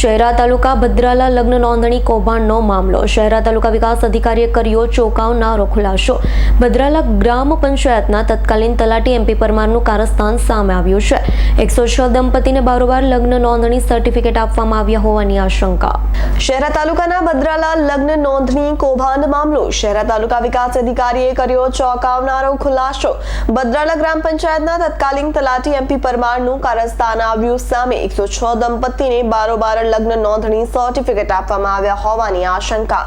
શહેરા તાલુકા ભદ્રાલા લગ્ન નોંધણી કૌભાંડનો મામલો. શહેરા તાલુકા વિકાસ અધિકારીએ કર્યો ચોંકાવનારો ખુલાસો. ભદ્રાલા ગ્રામ પંચાયતના તત્કાલીન તલાટી એમપી પરમારનું કારસ્થાન સામે આવ્યું છે. એકસો છ દંપતીને બારોબાર લગ્ન નોંધણી સર્ટિફિકેટ આપવામાં આવ્યા હોવાની આશંકા. શહેરા તાલુકાના ભદ્રાલા લગ્ન નોંધણી કૌભાંડ મામલો. શહેરા તાલુકા વિકાસ અધિકારીએ કર્યો ચોંકાવનારો ખુલાસો. ભદ્રાલા ગ્રામ પંચાયતના તત્કાલીન તલાટી એમપી પરમારનું કારસ્થાન આવ્યું સામે એકસો છ દંપતીને બારોબાર લગ્ન નોંધણી સર્ટિફિકેટ આપવામાં આવ્યા હોવાની આશંકા.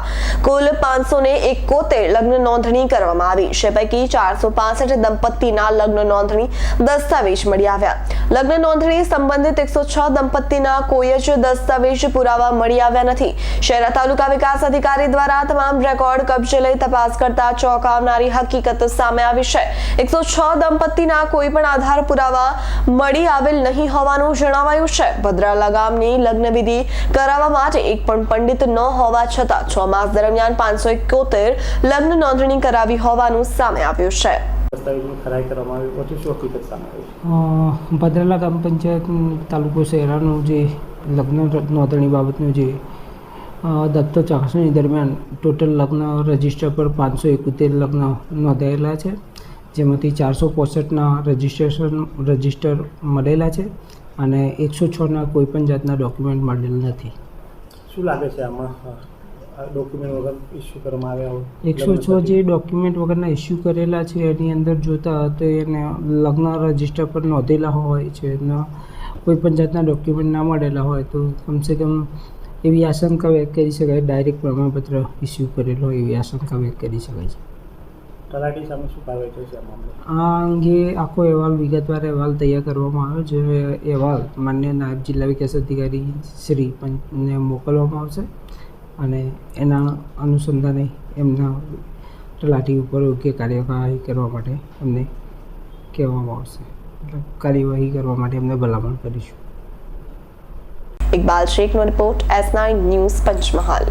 કુલ પાંચસો ને એકોતેર લગ્ન નોંધણી કરવામાં આવી. છે પૈકી ચારસો પાસઠ દંપતીના લગ્ન નોંધણી દસ્તાવેજ મળી આવ્યા. લગ્ન નોંધણી સંબંધિત એકસો છ દંપતીના કોઈ જ દસ્તાવેજ પુરાવા મળી આવ્યા નથી. શહેરા તાલુકા વિકાસ અધિકારી દ્વારા તમામ રેકોર્ડ કબજે લઈ તપાસ કરતા ચોંકાવનારી હકીકત સામે આવી છે. એકસો છ દંપતીના કોઈ પણ આધાર પુરાવા મળી આવેલ નહીં હોવાનું જણાવાયું છે. ભદ્રાલા ગામની લગ્ન વિધિ કરાવવા માટે એક પણ પંડિત ન હોવા છતાં છ માસ દરમિયાન પાંચસો એકોતેર લગ્ન નોંધણી કરાવી હોવાનું સામે આવ્યું છે. દસ્તાવેજની ખરાઈ કરવામાં આવી પછી શું હકીકત સામે આવી અ, ભદ્રાલા ગ્રામ પંચાયત તાલુકો શહેરાનું જે લગ્ન નોંધણી બાબતનું જે દત્ત ચાસણી ચકાસણી દરમિયાન ટોટલ લગ્ન રજિસ્ટર પર પાંચસો એકોતેર લગ્ન નોંધાયેલા છે. જેમાંથી ચારસો પોસઠના રજિસ્ટ્રેશન રજિસ્ટર મળેલા છે. અને એકસો છના કોઈપણ જાતના ડોક્યુમેન્ટ મળેલ નથી. શું લાગે છે આમાં? ડોક્યુમેન્ટ વગર ઇસ્યુ કરવામાં આવ્યા હોય? એકસો છ જે ડોક્યુમેન્ટ વગરના ઇસ્યુ કરેલા છે એની અંદર જોતા તો એને લગ્ન રજિસ્ટર પર નોંધેલા હોય છે ને કોઈ પણ જાતના ડોક્યુમેન્ટ ના મળેલા હોય તો કમસે કમ એવી આશંકા વ્યક્ત કરી શકાય ડાયરેક્ટ પ્રમાણપત્ર ઇસ્યુ કરેલો હોય એવી આશંકા વ્યક્ત કરી શકાય છે. તલાટી સામે શું કાર્યવાહી થશે આ મામલે? આ અંગે આખો અહેવાલ વિગતવાર અહેવાલ તૈયાર કરવામાં આવ્યો છે. અહેવાલ માન્ય નાયબ જિલ્લા વિકાસ અધિકારી શ્રી પંચને મોકલવામાં આવશે અને એના અનુસંધાને એમના તલાટી ઉપર યોગ્ય કાર્યવાહી કરવા માટે એમને કહેવામાં આવશે. એટલે કાર્યવાહી કરવા માટે એમને ભલામણ કરીશું. Iqbal શેખનો report S nine news Panchmahal.